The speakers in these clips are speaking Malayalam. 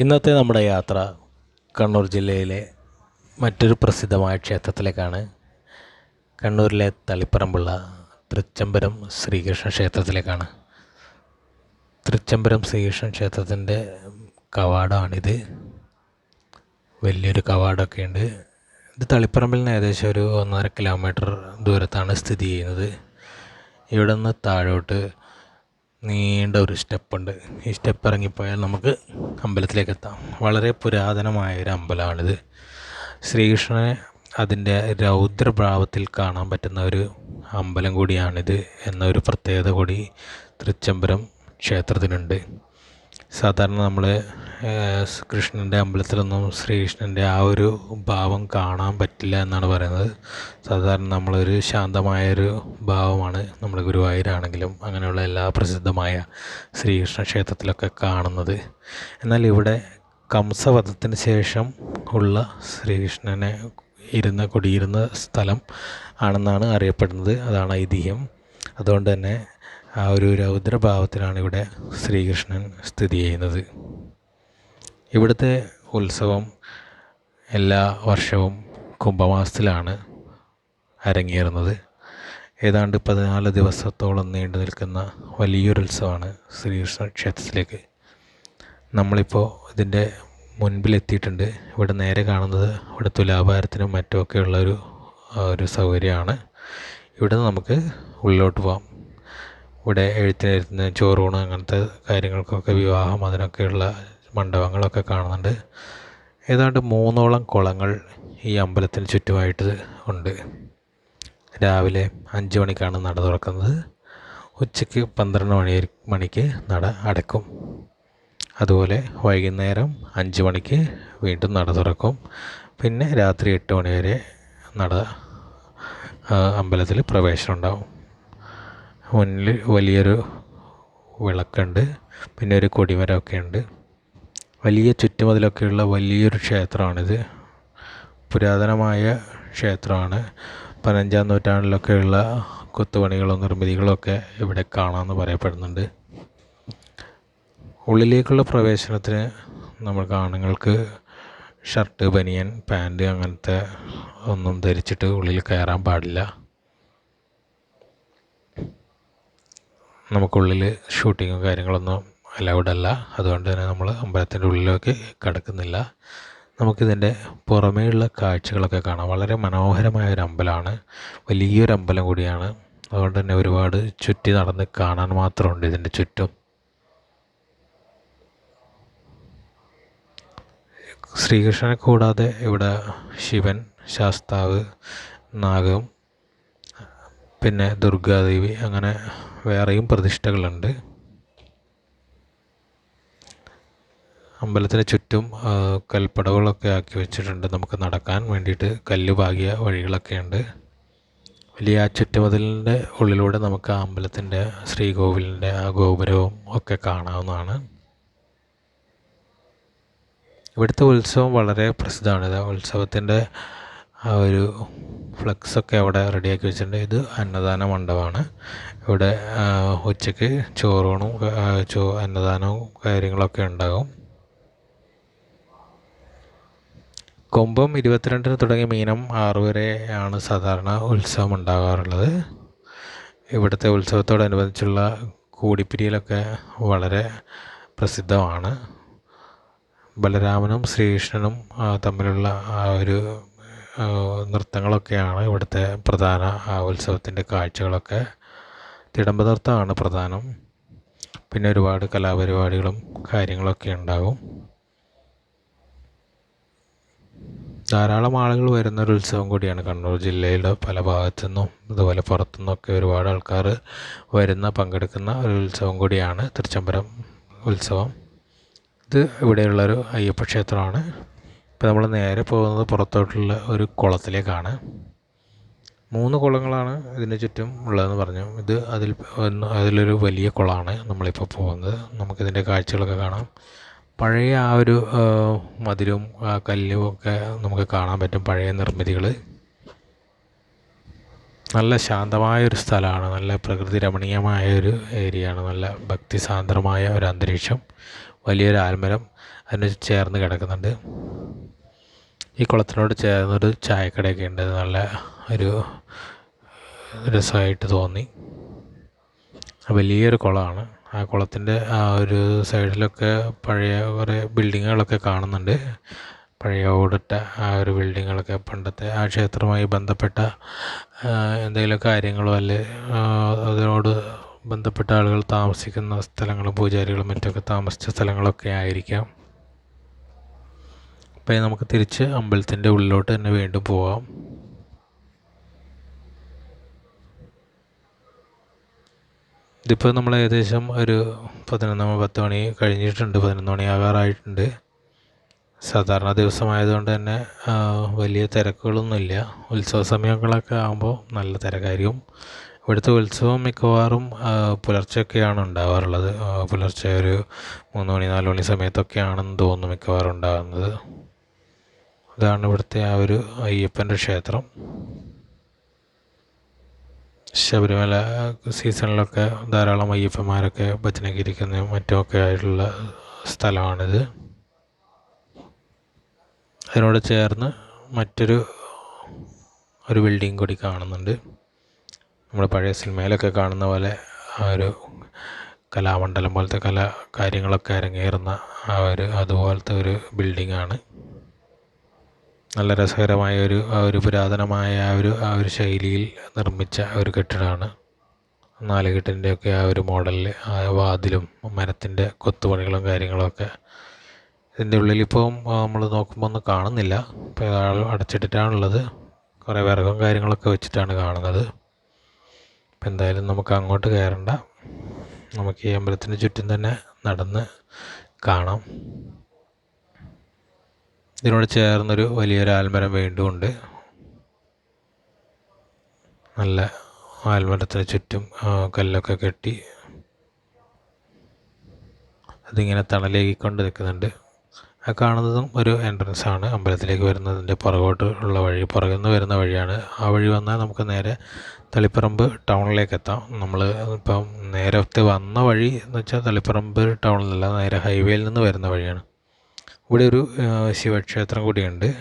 ഇന്നത്തെ നമ്മുടെ യാത്ര കണ്ണൂർ ജില്ലയിലെ മറ്റൊരു പ്രസിദ്ധമായ ക്ഷേത്രത്തിലേക്കാണ്. കണ്ണൂരിലെ തളിപ്പറമ്പുള്ള തൃച്ചംബരം ശ്രീകൃഷ്ണ ക്ഷേത്രത്തിലേക്കാണ്. തൃച്ചംബരം ശ്രീകൃഷ്ണ ക്ഷേത്രത്തിന്റെ കവാടമാണിത്. വലിയൊരു കവാടമൊക്കെ ഉണ്ട് ഇത് തളിപ്പറമ്പിൽ നിന്ന് ഏകദേശം ഒരു ഒന്നര കിലോമീറ്റർ ദൂരത്താണ് സ്ഥിതി ചെയ്യുന്നത്. ഇവിടെ നിന്ന് താഴോട്ട് നീണ്ട ഒരു സ്റ്റെപ്പുണ്ട്. ഈ സ്റ്റെപ്പ് ഇറങ്ങിപ്പോയാൽ നമുക്ക് അമ്പലത്തിലേക്ക് എത്താം വളരെ പുരാതനമായ ഒരു അമ്പലമാണിത് ശ്രീകൃഷ്ണനെ അതിന്റെ രൗദ്രഭാവത്തിൽ കാണാൻ പറ്റുന്ന ഒരു അമ്പലം കൂടിയാണിത് എന്ന ഒരു പ്രത്യേകത കൂടി തൃച്ചംബരം ക്ഷേത്രത്തിനുണ്ട്. സാധാരണ നമ്മൾ കൃഷ്ണന്റെ അമ്പലത്തിലൊന്നും ശ്രീകൃഷ്ണന്റെ ആ ഒരു ഭാവം കാണാൻ പറ്റില്ല എന്നാണ് പറയുന്നത്. സാധാരണ നമ്മളൊരു ശാന്തമായൊരു ഭാവമാണ് നമ്മുടെ ഗുരുവായൂരാണെങ്കിലും അങ്ങനെയുള്ള എല്ലാ പ്രസിദ്ധമായ ശ്രീകൃഷ്ണ ക്ഷേത്രത്തിലൊക്കെ കാണുന്നത്. എന്നാൽ ഇവിടെ കംസവധത്തിന് ശേഷം ഉള്ള ശ്രീകൃഷ്ണനെ ഇരുന്ന കുടിയിരുന്ന സ്ഥലം ആണെന്നാണ് അറിയപ്പെടുന്നത്. അതാണ് ഐതിഹ്യം. അതുകൊണ്ട് തന്നെ ആ ഒരു രൗദ്രഭാവത്തിലാണ് ഇവിടെ ശ്രീകൃഷ്ണൻ സ്ഥിതി ചെയ്യുന്നത്. ഇവിടുത്തെ ഉത്സവം എല്ലാ വർഷവും കുംഭമാസത്തിലാണ് അരങ്ങേറുന്നത്. ഏതാണ്ട് പതിനാല് ദിവസത്തോളം നീണ്ടു നിൽക്കുന്ന വലിയൊരു ഉത്സവമാണ് ശ്രീകൃഷ്ണ ക്ഷേത്രത്തിലേക്ക്. നമ്മളിപ്പോൾ ഇതിന്റെ മുൻപിലെത്തിയിട്ടുണ്ട്. ഇവിടെ നേരെ കാണുന്നത് ഇവിടെ തുലാഭാരത്തിനും മറ്റുമൊക്കെയുള്ള ഒരു ഒരു സൗകര്യമാണ്. ഇവിടെ നമുക്ക് ഉള്ളിലോട്ട് പോകാം ഇവിടെ എഴുത്തിനെഴുത്തിന് ചോറൂണ് അങ്ങനത്തെ കാര്യങ്ങൾക്കൊക്കെ വിവാഹം അതിനൊക്കെയുള്ള മണ്ഡപങ്ങളൊക്കെ കാണുന്നുണ്ട്. ഏതാണ്ട് മൂന്നോളം കുളങ്ങൾ ഈ അമ്പലത്തിന് ചുറ്റുമായിട്ട് ഉണ്ട്. രാവിലെ അഞ്ച് മണിക്കാണ് നട തുറക്കുന്നത്. ഉച്ചയ്ക്ക് പന്ത്രണ്ട് മണി മണിക്ക് നട അടക്കും. അതുപോലെ വൈകുന്നേരം അഞ്ച് മണിക്ക് വീണ്ടും നട തുറക്കും. പിന്നെ രാത്രി എട്ട് മണി വരെ നട അമ്പലത്തിൽ പ്രവേശനം ഉണ്ടാവും. മുന്നിൽ വലിയൊരു വിളക്കുണ്ട്. പിന്നെ ഒരു കൊടിമരമൊക്കെ ഉണ്ട്. വലിയ ചുറ്റുമതിലൊക്കെയുള്ള വലിയൊരു ക്ഷേത്രമാണിത്. പുരാതനമായ ക്ഷേത്രമാണ്. പതിനഞ്ചാം നൂറ്റാണ്ടിലൊക്കെയുള്ള കൊത്തുപണികളും നിർമ്മിതികളൊക്കെ ഇവിടെ കാണാമെന്ന് പറയപ്പെടുന്നുണ്ട്. ഉള്ളിലേക്കുള്ള പ്രവേശനത്തിന് നമുക്ക് ആണുങ്ങൾക്ക് ഷർട്ട് ബനിയൻ പാന്റ് അങ്ങനത്തെ ഒന്നും ധരിച്ചിട്ട് ഉള്ളിൽ കയറാൻ പാടില്ല. നമുക്കുള്ളിൽ ഷൂട്ടിങ്ങും കാര്യങ്ങളൊന്നും അലൗഡ് അല്ല അതുകൊണ്ട് തന്നെ നമ്മൾ അമ്പലത്തിന്റെ ഉള്ളിലേക്ക് കടക്കുന്നില്ല. നമുക്കിതിന്റെ പുറമേയുള്ള കാഴ്ചകളൊക്കെ കാണാം. വളരെ മനോഹരമായ ഒരു അമ്പലമാണ്. വലിയൊരു അമ്പലം കൂടിയാണ്. അതുകൊണ്ട് തന്നെ ഒരുപാട് ചുറ്റി നടന്ന് കാണാൻ മാത്രമുണ്ട് ഇതിന്റെ ചുറ്റും. ശ്രീകൃഷ്ണനെ കൂടാതെ ഇവിടെ ശിവൻ ശാസ്താവ് നാഗം പിന്നെ ദുർഗാദേവി അങ്ങനെ വേറെയും പ്രതിഷ്ഠകളുണ്ട്. അമ്പലത്തിന് ചുറ്റും കൽപ്പടകളൊക്കെ ആക്കി വെച്ചിട്ടുണ്ട്. നമുക്ക് നടക്കാൻ വേണ്ടിയിട്ട് കല്ല് പാകിയ വഴികളൊക്കെ ഉണ്ട് വലിയ ആ ചുറ്റുമതിലിന്റെ ഉള്ളിലൂടെ നമുക്ക് ആ അമ്പലത്തിന്റെ ശ്രീകോവിലിന്റെ ആ ഗോപുരവും ഒക്കെ കാണാവുന്നതാണ്. ഇവിടുത്തെ ഉത്സവം വളരെ പ്രസിദ്ധമാണ്. ഉത്സവത്തിന്റെ ആ ഒരു ഫ്ലക്സൊക്കെ അവിടെ റെഡിയാക്കി വെച്ചിട്ടുണ്ട്. ഇത് അന്നദാന മണ്ഡപമാണ്. ഇവിടെ ഉച്ചയ്ക്ക് ചോറൂണും ചോ അന്നദാനവും കാര്യങ്ങളൊക്കെ ഉണ്ടാകും. കൊമ്പം ഇരുപത്തിരണ്ടിന് തുടങ്ങി മീനം ആറ് വരെയാണ് സാധാരണ ഉത്സവം ഉണ്ടാകാറുള്ളത്. ഇവിടുത്തെ ഉത്സവത്തോടനുബന്ധിച്ചുള്ള കൂടിപ്പിരിയിലൊക്കെ വളരെ പ്രസിദ്ധമാണ്. ബലരാമനും ശ്രീകൃഷ്ണനും തമ്മിലുള്ള ആ ഒരു നൃത്തങ്ങളൊക്കെയാണ് ഇവിടുത്തെ പ്രധാന ആ ഉത്സവത്തിന്റെ കാഴ്ചകളൊക്കെ. തിടമ്പ നൃത്തമാണ് പ്രധാനം. പിന്നെ ഒരുപാട് കലാപരിപാടികളും കാര്യങ്ങളൊക്കെ ഉണ്ടാകും. ധാരാളം ആളുകൾ വരുന്ന ഒരു ഉത്സവം കൂടിയാണ് കണ്ണൂർ ജില്ലയുടെ പല ഭാഗത്തു നിന്നും അതുപോലെ പുറത്തുനിന്നൊക്കെ ഒരുപാട് ആൾക്കാർ വരുന്ന പങ്കെടുക്കുന്ന ഒരു ഉത്സവം കൂടിയാണ് തൃച്ചംബരം ഉത്സവം. ഇത് ഇവിടെയുള്ളൊരു അയ്യപ്പ ക്ഷേത്രമാണ്. ഇപ്പോൾ നമ്മൾ നേരെ പോകുന്നത് പുറത്തോട്ടുള്ള ഒരു കുളത്തിലേക്കാണ്. മൂന്ന് കുളങ്ങളാണ് ഇതിന് ചുറ്റും ഉള്ളതെന്ന് പറഞ്ഞു. ഇത് അതിൽ അതിലൊരു വലിയ കുളമാണ് നമ്മളിപ്പോൾ പോകുന്നത്. നമുക്കിതിന്റെ കാഴ്ചകളൊക്കെ കാണാം. പഴയ ആ ഒരു മതിലും കല്ലും ഒക്കെ നമുക്ക് കാണാൻ പറ്റും പഴയ നിർമ്മിതികൾ നല്ല ശാന്തമായൊരു സ്ഥലമാണ് നല്ല പ്രകൃതി രമണീയമായ ഒരു ഏരിയയാണ് നല്ല ഭക്തിസാന്ദ്രമായ ഒരു അന്തരീക്ഷം വലിയൊരു ആൽമരം അതിന് ചേർന്ന് കിടക്കുന്നുണ്ട്. ഈ കുളത്തിനോട് ചേർന്നൊരു ചായക്കടയൊക്കെ ഉണ്ട് നല്ല ഒരു രസമായിട്ട് തോന്നി. വലിയൊരു കുളമാണ്. ആ കുളത്തിന്റെ ആ ഒരു സൈഡിലൊക്കെ പഴയ കുറേ ബിൽഡിങ്ങുകളൊക്കെ കാണുന്നുണ്ട്. പഴയ ഓടിട്ട ആ ഒരു ബിൽഡിങ്ങുകളൊക്കെ പണ്ടത്തെ ആ ക്ഷേത്രവുമായി ബന്ധപ്പെട്ട എന്തെങ്കിലും കാര്യങ്ങളോ അല്ലെ അതിനോട് ബന്ധപ്പെട്ട ആളുകൾ താമസിക്കുന്ന സ്ഥലങ്ങളും പൂജാരികളും മറ്റൊക്കെ താമസിച്ച സ്ഥലങ്ങളൊക്കെ ആയിരിക്കാം. അപ്പോൾ നമുക്ക് തിരിച്ച് അമ്പലത്തിന്റെ ഉള്ളിലോട്ട് തന്നെ വീണ്ടും പോവാം. ഇതിപ്പോൾ നമ്മൾ ഏകദേശം ഒരു പതിനൊന്ന് പത്ത് മണി കഴിഞ്ഞിട്ടുണ്ട്. പതിനൊന്ന് മണി ആകാറായിട്ടുണ്ട് സാധാരണ ദിവസമായതുകൊണ്ട് തന്നെ വലിയ തിരക്കുകളൊന്നുമില്ല. ഉത്സവ സമയങ്ങളൊക്കെ ആകുമ്പോൾ നല്ല തിരക്കായിരിക്കും. ഇവിടുത്തെ ഉത്സവം മിക്കവാറും പുലർച്ചെയൊക്കെയാണ് ഉണ്ടാവാറുള്ളത്. പുലർച്ചെ ഒരു മൂന്ന് മണി നാല് മണി സമയത്തൊക്കെയാണെന്ന് തോന്നുന്നു മിക്കവാറും ഉണ്ടാകുന്നത്. അതാണ് ഇവിടുത്തെ ആ ഒരു അയ്യപ്പന്റെ ക്ഷേത്രം. ശബരിമല സീസണിലൊക്കെ ധാരാളം അയ്യപ്പന്മാരൊക്കെ ഭജനയ്ക്ക് ഇരിക്കുന്നതും മറ്റുമൊക്കെ ആയിട്ടുള്ള സ്ഥലമാണിത്. അതിനോട് ചേർന്ന് മറ്റൊരു ഒരു ബിൽഡിംഗ് കൂടി കാണുന്നുണ്ട്. നമ്മൾ പഴയ സിനിമയിലൊക്കെ കാണുന്ന പോലെ ആ ഒരു കലാമണ്ഡലം പോലത്തെ കല കാര്യങ്ങളൊക്കെ അരങ്ങേറുന്ന ആ ഒരു അതുപോലത്തെ ഒരു ബിൽഡിങ്ങാണ് നല്ല രസകരമായ ഒരു ആ ഒരു പുരാതനമായ ആ ഒരു ആ ഒരു ശൈലിയിൽ നിർമ്മിച്ച ഒരു കെട്ടിടമാണ് നാലുകെട്ടിന്റെയൊക്കെ ആ ഒരു മോഡലിൽ ആ വാതിലും മരത്തിന്റെ കൊത്തുപണികളും കാര്യങ്ങളൊക്കെ ഇതിന്റെ ഉള്ളിലിപ്പം നമ്മൾ നോക്കുമ്പോൾ ഒന്നും കാണുന്നില്ല. ഇപ്പോൾ ആൾ അടച്ചിട്ടിട്ടാണുള്ളത്. കുറേ വിറകും കാര്യങ്ങളൊക്കെ വെച്ചിട്ടാണ് കാണുന്നത്. അപ്പം എന്തായാലും നമുക്ക് അങ്ങോട്ട് കയറണ്ട. നമുക്ക് ഈ അമ്പലത്തിന് ചുറ്റും തന്നെ നടന്ന് കാണാം. ഇതിനോട് ചേർന്നൊരു വലിയൊരു ആൽമരം വീണ്ടും ഉണ്ട് നല്ല ആൽമരത്തിന് ചുറ്റും കല്ലൊക്കെ കെട്ടി അതിങ്ങനെ തണലേകിക്കൊണ്ട് നിൽക്കുന്നുണ്ട്. ആ കാണുന്നതും ഒരു എൻട്രൻസ് ആണ് അമ്പലത്തിലേക്ക് വരുന്നതിന്റെ പുറകോട്ട് ഉള്ള വഴി പുറകിൽ നിന്ന് വരുന്ന വഴിയാണ്. ആ വഴി വന്നാൽ നമുക്ക് നേരെ തളിപ്പറമ്പ് ടൗണിലേക്ക് എത്താം. നമ്മൾ ഇപ്പം നേരത്തെ വന്ന വഴി എന്ന് വെച്ചാൽ തളിപ്പറമ്പ് ടൗണിലല്ല നേരെ ഹൈവേയിൽ നിന്ന് വരുന്ന വഴിയാണ്. ഇവിടെ ഒരു ശിവക്ഷേത്രം കൂടിയുണ്ട്.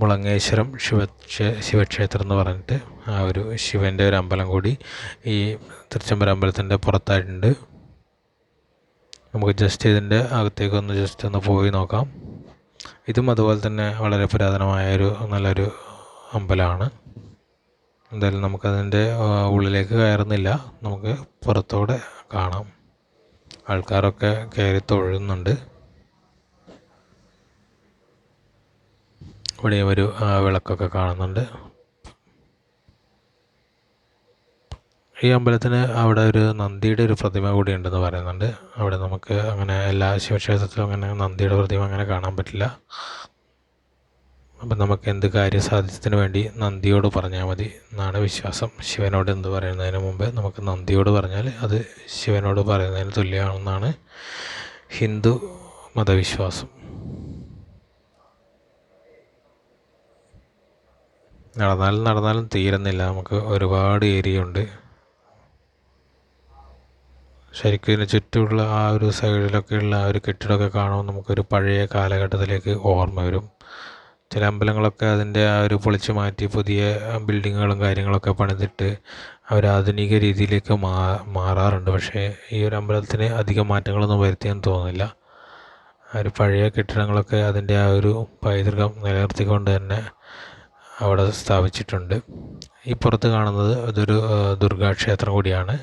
മുളങ്ങേശ്വരം ശിവ ശിവക്ഷേത്രം എന്ന് പറഞ്ഞിട്ട് ആ ഒരു ശിവന്റെ ഒരു അമ്പലം കൂടി ഈ തൃച്ചംബര അമ്പലത്തിന്റെ പുറത്തായിട്ടുണ്ട്. നമുക്ക് ജസ്റ്റ് ഇതിന്റെ അകത്തേക്കൊന്ന് ജസ്റ്റ് ഒന്ന് പോയി നോക്കാം. ഇതും അതുപോലെ തന്നെ വളരെ പുരാതനമായ ഒരു നല്ലൊരു അമ്പലമാണ്. എന്തായാലും നമുക്കതിന്റെ ഉള്ളിലേക്ക് കയറുന്നില്ല. നമുക്ക് പുറത്തോടെ കാണാം. ആൾക്കാരൊക്കെ കയറി തൊഴുന്നുണ്ട്. ഇവിടെ ഒരു വിളക്കൊക്കെ കാണുന്നുണ്ട്. ഈ അമ്പലത്തിന് അവിടെ ഒരു നന്ദിയുടെ ഒരു പ്രതിമ കൂടി ഉണ്ടെന്ന് പറയുന്നുണ്ട്. അവിടെ നമുക്ക് അങ്ങനെ എല്ലാ ശിവക്ഷേത്രത്തിലും അങ്ങനെ നന്ദിയുടെ പ്രതിമ അങ്ങനെ കാണാൻ പറ്റില്ല. അപ്പം നമുക്ക് എന്ത് കാര്യസാധ്യത്തിന് വേണ്ടി നന്ദിയോട് പറഞ്ഞാൽ മതി എന്നാണ് വിശ്വാസം. ശിവനോട് എന്ത് പറയുന്നതിന് മുമ്പേ നമുക്ക് നന്ദിയോട് പറഞ്ഞാൽ അത് ശിവനോട് പറയുന്നതിന് തുല്യമാണെന്നാണ് ഹിന്ദു മതവിശ്വാസം. നടന്നാലും നടന്നാലും തീരുന്നില്ല. നമുക്ക് ഒരുപാട് ഏരിയ ഉണ്ട് ശരിക്കും ഇതിന് ചുറ്റുമുള്ള ആ ഒരു സൈഡിലൊക്കെയുള്ള ആ ഒരു കെട്ടിടമൊക്കെ കാണുമ്പോൾ നമുക്കൊരു പഴയ കാലഘട്ടത്തിലേക്ക് ഓർമ്മ വരും. ചില അമ്പലങ്ങളൊക്കെ അതിന്റെ ആ ഒരു പൊളിച്ചു മാറ്റി പുതിയ ബിൽഡിങ്ങുകളും കാര്യങ്ങളൊക്കെ പണിതിട്ട് അവർ ആധുനിക രീതിയിലേക്ക് മാറാറുണ്ട്. പക്ഷേ ഈ ഒരു അമ്പലത്തിന് അധികം മാറ്റങ്ങളൊന്നും വരുത്തിയെന്ന് തോന്നുന്നില്ല. ആ ഒരു പഴയ കെട്ടിടങ്ങളൊക്കെ അതിന്റെ ആ ഒരു പൈതൃകം നിലനിർത്തിക്കൊണ്ട് തന്നെ അവിടെ സ്ഥാപിച്ചിട്ടുണ്ട്. ഈ പുറത്ത് കാണുന്നത് അതൊരു ദുർഗാക്ഷേത്രം കൂടിയാണ്.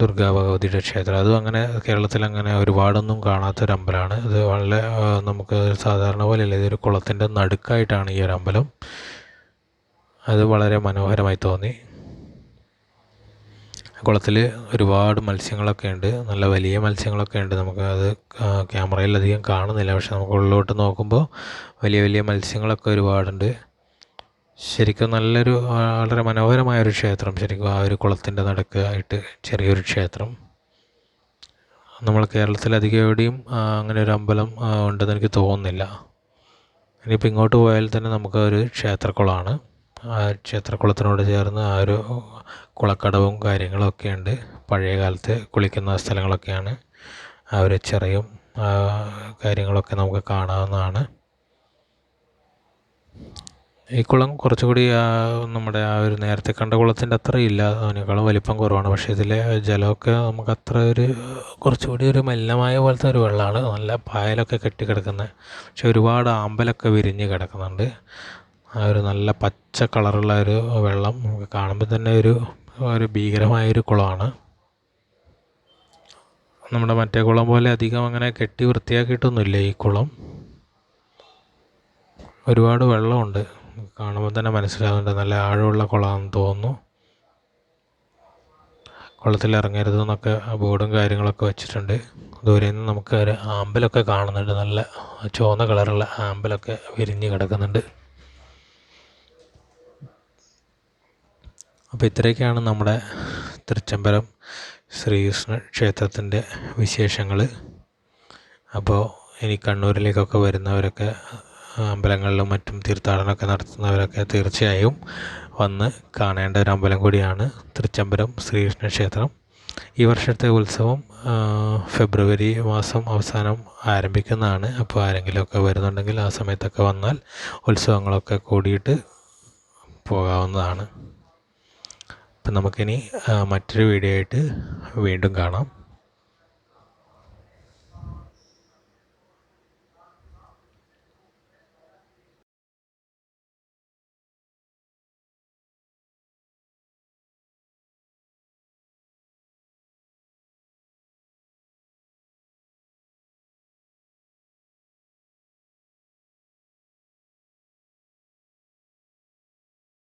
ദുർഗാ ഭഗവതിയുടെ ക്ഷേത്രം. അതും അങ്ങനെ കേരളത്തിൽ അങ്ങനെ ഒരുപാടൊന്നും കാണാത്തൊരു അമ്പലമാണ് ഇത് വളരെ നമുക്ക് സാധാരണ പോലെ അല്ല ഇതൊരു കുളത്തിന്റെ നടുക്കായിട്ടാണ് ഈ ഒരു അമ്പലം അത് വളരെ മനോഹരമായി തോന്നി. കുളത്തിൽ ഒരുപാട് മത്സ്യങ്ങളൊക്കെ ഉണ്ട്. നല്ല വലിയ മത്സ്യങ്ങളൊക്കെ ഉണ്ട്. നമുക്ക് അത് ക്യാമറയിൽ അധികം കാണുന്നില്ല. പക്ഷെ നമുക്ക് ഉള്ളിലോട്ട് നോക്കുമ്പോൾ വലിയ വലിയ മത്സ്യങ്ങളൊക്കെ ഒരുപാടുണ്ട്. ശരിക്കും നല്ലൊരു വളരെ മനോഹരമായൊരു ക്ഷേത്രം. ശരിക്കും ആ ഒരു കുളത്തിന്റെ നടുക്ക് ആയിട്ട് ചെറിയൊരു ക്ഷേത്രം. നമ്മൾ കേരളത്തിൽ അധികം എവിടെയും അങ്ങനെ ഒരു അമ്പലം ഉണ്ടെന്ന് എനിക്ക് തോന്നുന്നില്ല. ഇനിയിപ്പോൾ ഇങ്ങോട്ട് പോയാൽ തന്നെ നമുക്ക് ഒരു ക്ഷേത്രക്കുളമാണ്. ആ ക്ഷേത്രക്കുളത്തിനോട് ചേർന്ന് ആ ഒരു കുളക്കടവും കാര്യങ്ങളൊക്കെ ഉണ്ട്. പഴയ കാലത്ത് കുളിക്കുന്ന സ്ഥലങ്ങളൊക്കെയാണ്. ആ ഒരു ചിറയും കാര്യങ്ങളൊക്കെ നമുക്ക് കാണാവുന്നതാണ്. ഈ കുളം കുറച്ചുകൂടി നമ്മുടെ ആ ഒരു നേരത്തെ കണ്ട കുളത്തിന്റെ അത്ര ഇല്ല. അതിനേക്കാളും വലിപ്പം കുറവാണ്. പക്ഷേ ഇതിലെ ജലമൊക്കെ നമുക്ക് അത്ര ഒരു കുറച്ചുകൂടി ഒരു മലിനമായ പോലത്തെ ഒരു വെള്ളമാണ്. നല്ല പായലൊക്കെ കെട്ടി കിടക്കുന്നത് പക്ഷെ ഒരുപാട് ആമ്പലൊക്കെ വിരിഞ്ഞ് കിടക്കുന്നുണ്ട്. ആ ഒരു നല്ല പച്ച കളറുള്ള ഒരു വെള്ളം നമുക്ക് കാണുമ്പോൾ തന്നെ ഒരു ഒരു ഭീകരമായൊരു കുളമാണ്. നമ്മുടെ മറ്റേ കുളം പോലെ അധികം അങ്ങനെ കെട്ടി വൃത്തിയാക്കിയിട്ടൊന്നുമില്ല ഈ കുളം. ഒരുപാട് വെള്ളമുണ്ട്. കാണുമ്പോൾ തന്നെ മനസ്സിലാവുന്നുണ്ട് നല്ല ആഴമുള്ള കുളമാണെന്ന് തോന്നുന്നു. കുളത്തിൽ ഇറങ്ങരുതെന്നൊക്കെ ബോർഡും കാര്യങ്ങളൊക്കെ വെച്ചിട്ടുണ്ട്. ദൂരെ നിന്ന് നമുക്ക് ഒരു ആമ്പലൊക്കെ കാണുന്നുണ്ട്. നല്ല ചുവന്ന കളറുള്ള ആമ്പലൊക്കെ വിരിഞ്ഞ് കിടക്കുന്നുണ്ട്. അപ്പോൾ ഇത്രയൊക്കെയാണ് നമ്മുടെ തൃച്ചംബരം ശ്രീകൃഷ്ണ ക്ഷേത്രത്തിന്റെ വിശേഷങ്ങൾ. അപ്പോൾ ഇനി കണ്ണൂരിലേക്കൊക്കെ വരുന്നവരൊക്കെ അമ്പലങ്ങളിലും മറ്റും തീർത്ഥാടനമൊക്കെ നടത്തുന്നവരൊക്കെ തീർച്ചയായും വന്ന് കാണേണ്ട ഒരു അമ്പലം കൂടിയാണ് തൃച്ചംബരം ശ്രീകൃഷ്ണ ക്ഷേത്രം. ഈ വർഷത്തെ ഉത്സവം ഫെബ്രുവരി മാസം അവസാനം ആരംഭിക്കുന്നതാണ്. അപ്പോൾ ആരെങ്കിലുമൊക്കെ വരുന്നുണ്ടെങ്കിൽ ആ സമയത്തൊക്കെ വന്നാൽ ഉത്സവങ്ങളൊക്കെ കൂടിയിട്ട് പോകാവുന്നതാണ്. അപ്പം നമുക്കിനി മറ്റൊരു വീഡിയോ ആയിട്ട് വീണ്ടും കാണാം.